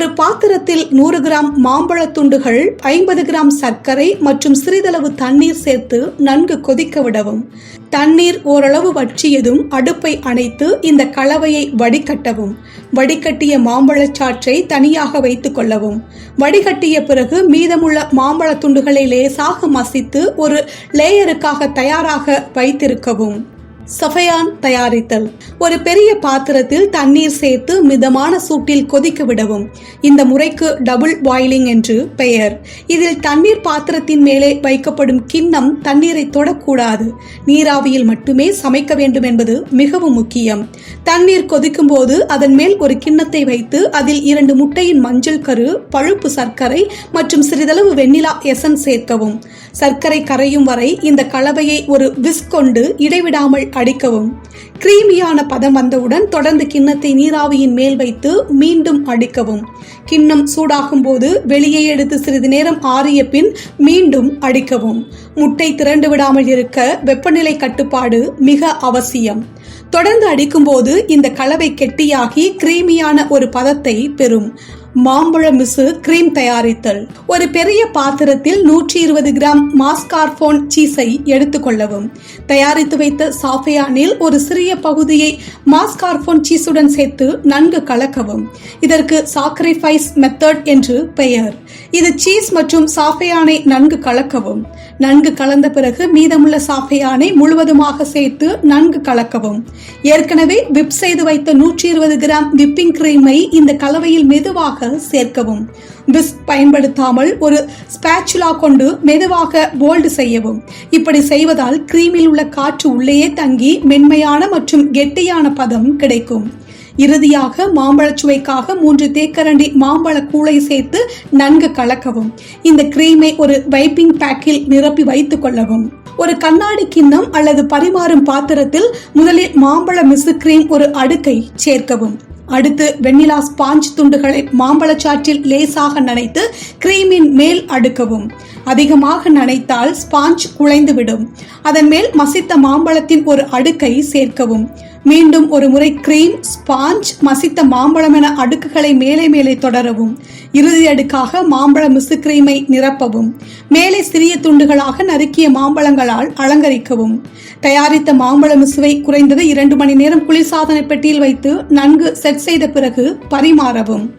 ஒரு பாத்திரத்தில் நூறு கிராம் மாம்பழத் துண்டுகள் ஐம்பது கிராம் சர்க்கரை மற்றும் சிறிதளவு தண்ணீர் சேர்த்து நன்கு கொதிக்க விடவும். தண்ணீர் ஓரளவு வற்றியதும் அடுப்பை அணைத்து இந்த கலவையை வடிகட்டவும். வடிகட்டிய மாம்பழச்சாற்றை தனியாக வைத்துக் கொள்ளவும். வடிகட்டிய பிறகு மீதமுள்ள மாம்பழத் துண்டுகளை லேசாக மசித்து ஒரு லேயருக்காக தயாராக வைத்திருக்கவும். சஃபயான் தயாரித்தல். ஒரு பெரிய பாத்திரத்தில் தண்ணீர் சேர்த்து மிதமான சூட்டில் கொதிக்க விடவும். இந்த முறைக்கு டபுள் பாயிலிங் என்று பெயர். இதில் தண்ணீர் பாத்திரத்தின் மேலே வைக்கப்படும் கிண்ணம் தண்ணீரை தொடக்கூடாது. நீராவியில் மட்டுமே சமைக்க வேண்டும் என்பது மிகவும் முக்கியம். தண்ணீர் கொதிக்கும் போது அதன் மேல் ஒரு கிண்ணத்தை வைத்து அதில் இரண்டு முட்டையின் மஞ்சள் கரு பழுப்பு சர்க்கரை மற்றும் சிறிதளவு வெண்ணிலா எசன் சேர்க்கவும். சர்க்கரை கரையும் வரை இந்த கலவையை ஒரு விஸ் கொண்டு இடைவிடாமல் அடிக்கவும். கிரீமியான பதம் வந்தவுடன் தொடர்ந்து கிண்ணத்தை நீராவியின் மேல் வைத்து மீண்டும் அடிக்கவும். கிண்ணம் சூடாகும் போது வெளியே எடுத்து சிறிது நேரம் ஆறிய பின் மீண்டும் அடிக்கவும். முட்டை திரண்டு விடாமல் இருக்க வெப்பநிலை கட்டுப்பாடு மிக அவசியம். தொடர்ந்து அடிக்கும்போது இந்த கலவை கெட்டியாகி கிரீமியான ஒரு பதத்தை பெறும். மாம்பழ மிசு கிரீம் தயாரித்தல். ஒரு பெரிய பாத்திரத்தில் நூற்றி இருபது கிராம் மாஸ்கார்போன் சீஸை எடுத்துக்கொள்ளவும் தயாரித்து வைத்த சாஃபையானில் ஒரு சிறிய பகுதியை மாஸ்கார்போன் சீஸுடன் சேர்த்து நன்கு கலக்கவும். இதற்கு சாக்ரிஃபைஸ் மெத்தட் என்று பெயர். இது சீஸ் மற்றும் சாஃபையானை நன்கு கலக்கவும். நன்கு கலந்த பிறகு மீதமுள்ள சாஃபையானை முழுவதுமாக சேர்த்து நன்கு கலக்கவும். ஏற்கனவே விப் செய்து வைத்த நூற்றி இருபது கிராம் விப்பிங் கிரீமை இந்த கலவையில் மெதுவாக சேர்க்கவும். விஸ்க் பயன்படுத்தாமல் ஒரு ஸ்பேச்சுலா கொண்டு மெதுவாக போல்டு செய்யவும். இப்படி செய்வதால் கிரீமில் உள்ள காற்று உள்ளேயே தங்கி மென்மையான மற்றும் கெட்டியான பதம் கிடைக்கும். இறுதியாக மாம்பழச் சுவைக்காக மூன்று தேக்கரண்டி மாம்பழ கூளை சேர்த்து நன்கு கலக்கவும். இந்த கிரீமை ஒரு வைப்பிங் பேக்கில் நிரப்பி வைத்துக் கொள்ளவும். ஒரு கண்ணாடி கிண்ணம் அல்லது பரிமாறும் பாத்திரத்தில் முதலில் மாம்பழ மிசு கிரீம் ஒரு அடுக்கை சேர்க்கவும். அடுத்து வெண்ணிலா ஸ்பாஞ்ச் துண்டுகளை மாம்பழச்சாற்றில் லேசாக நனைத்து கிரீமின் மேல் அடுக்கவும். அதிகமாக நனைத்தால் ஸ்பாஞ்ச் குலைந்துவிடும் அதன் மேல் மசித்த மாம்பழத்தின் ஒரு அடுக்கை சேர்க்கவும். மீண்டும் ஒரு முறை கிரீம் ஸ்பாஞ்ச் மசித்த மாம்பழம் என அடுக்குகளை மேலே மேலே தொடரவும். இறுதி அடுக்காக மாம்பழ மிசு கிரீமை நிரப்பவும். மேலே சிறிய துண்டுகளாக நறுக்கிய மாம்பழங்களால் அலங்கரிக்கவும். தயாரித்த மாம்பழ மிசுவை குறைந்தது இரண்டு மணி நேரம் குளிர்சாதன பெட்டியில் வைத்து நன்கு செட் செய்த பிறகு பரிமாறவும்.